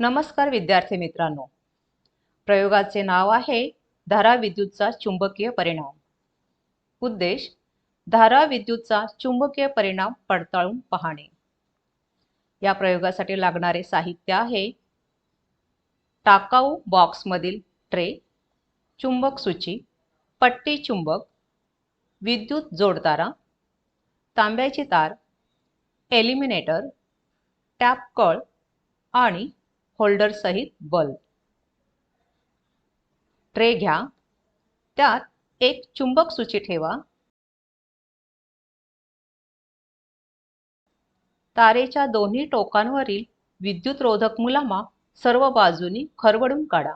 नमस्कार विद्यार्थी मित्रांनो. प्रयोगाचे नाव आहे धारा विद्युतचा चुंबकीय परिणाम. उद्देश धारा विद्युतचा चुंबकीय परिणाम पडताळून पाहणे. या प्रयोगासाठी लागणारे साहित्य आहे टाकाऊ बॉक्समधील ट्रे चुंबक सूची पट्टी चुंबक विद्युत जोडतारा तांब्याची तार एलिमिनेटर टॅप कळ आणि होल्डर सहित बल्ब ट्रे घ्या. त्यात एक चुंबक सूची ठेवा. तारेच्या दोन्ही टोकांवरील विद्युत रोधक मुलामा सर्व बाजूनी खरवडून काढा.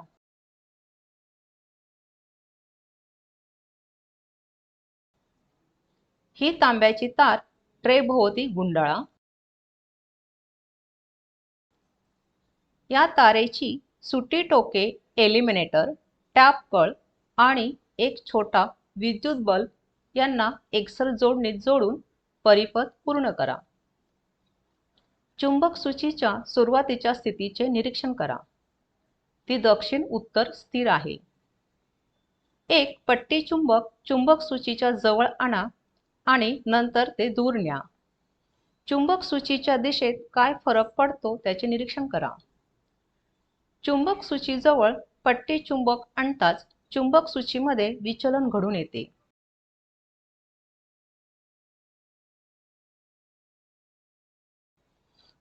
ही तांब्याची तार ट्रे भोवती गुंडाळा. या तारेची सुटी टोके एलिमिनेटर टॅप कळ आणि एक छोटा विद्युत बल्ब यांना एकसर जोडणीत जोडून परिपथ पूर्ण करा. चुंबक सूचीच्या सुरुवातीच्या स्थितीचे निरीक्षण करा. ती दक्षिण उत्तर स्थिर आहे. एक पट्टी चुंबक चुंबक सूचीच्या जवळ आणा आणि नंतर ते दूर न्या. चुंबक सूचीच्या दिशेत काय फरक पडतो त्याचे निरीक्षण करा. चुंबक सूचीजवळ पट्टी चुंबक आणताच चुंबक सूचीमध्ये विचलन घडून येते.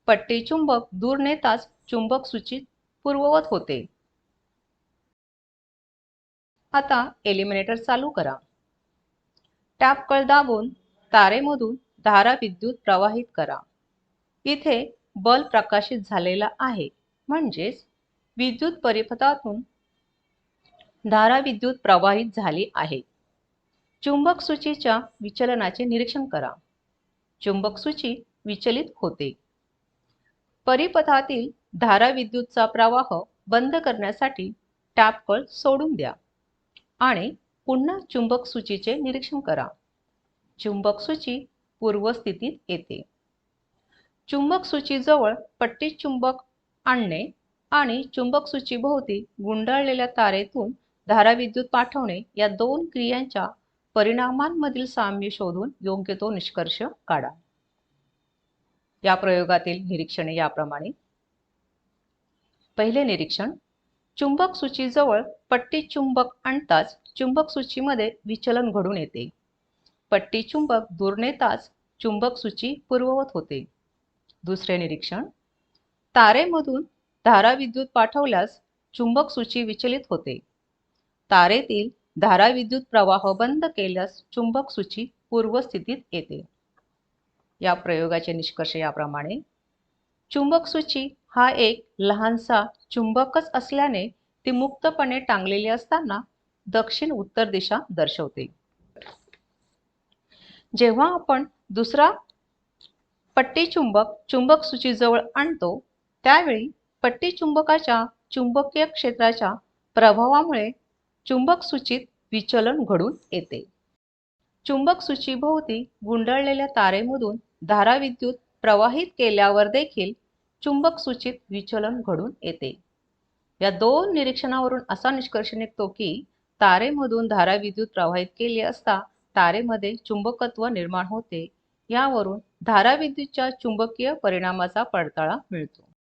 पट्टी चुंबक दूर नेताच चुंबक सूचीत पूर्ववत होते. आता एलिमिनेटर चालू करा. टॅप कळ दाबून तारेमधून धारा विद्युत प्रवाहित करा. इथे बल्ब प्रकाशित झालेला आहे. म्हणजेच विद्युत परिपथातून धारा विद्युत प्रवाहित झाली आहे. चुंबक सूचीच्या विचलनाचे निरीक्षण करा. चुंबक सूची विचलित होते. परिपथातील धारा विद्युतचा प्रवाह बंद करण्यासाठी टॅपकळ सोडून द्या आणि पुन्हा चुंबक सूचीचे निरीक्षण करा. चुंबक सूची पूर्वस्थितीत येते. चुंबक सूचीजवळ पट्टी चुंबक आणणे आणि चुंबक सूचीभोवती गुंडाळलेल्या तारेतून धाराविद्युत पाठवणे या दोन क्रियांच्या परिणामांमधील साम्य शोधून योग्य तो निष्कर्ष काढा. या प्रयोगातील निरीक्षणे याप्रमाणे. पहिले निरीक्षण. चुंबक सूचीजवळ पट्टी चुंबक आणताच चुंबक सूचीमध्ये विचलन घडून येते. पट्टी चुंबक दूर नेताच चुंबक सूची पूर्ववत होते. दुसरे निरीक्षण. तारेमधून धारा विद्युत पाठवल्यास चुंबक सूची विचलित होते. तारेतील धारा विद्युत प्रवाह बंद केल्यास चुंबक सूची पूर्वस्थितीत येते. या प्रयोगाचे निष्कर्ष याप्रमाणे चुंबक सूची हा एक लहानसा चुंबकच असल्याने ती मुक्तपणे टांगलेली असताना दक्षिण उत्तर दिशा दर्शवते. जेव्हा आपण दुसरा पट्टी चुंबक चुंबक सूचीजवळ आणतो त्यावेळी पट्टी चुंबकाच्या चुंबकीय क्षेत्राच्या प्रभावामुळे चुंबक सूचीत विचलन घडून येते. चुंबक सूचीभोवती गुंडाळलेल्या तारेमधून धाराविद्युत प्रवाहित केल्यावर देखील चुंबक सूचीत विचलन घडून येते. या दोन निरीक्षणावरून असा निष्कर्ष निघतो की तारेमधून धाराविद्युत प्रवाहित केली असता तारेमध्ये चुंबकत्व निर्माण होते यावरून धाराविद्युतच्या चुंबकीय परिणामाचा पडताळा मिळतो.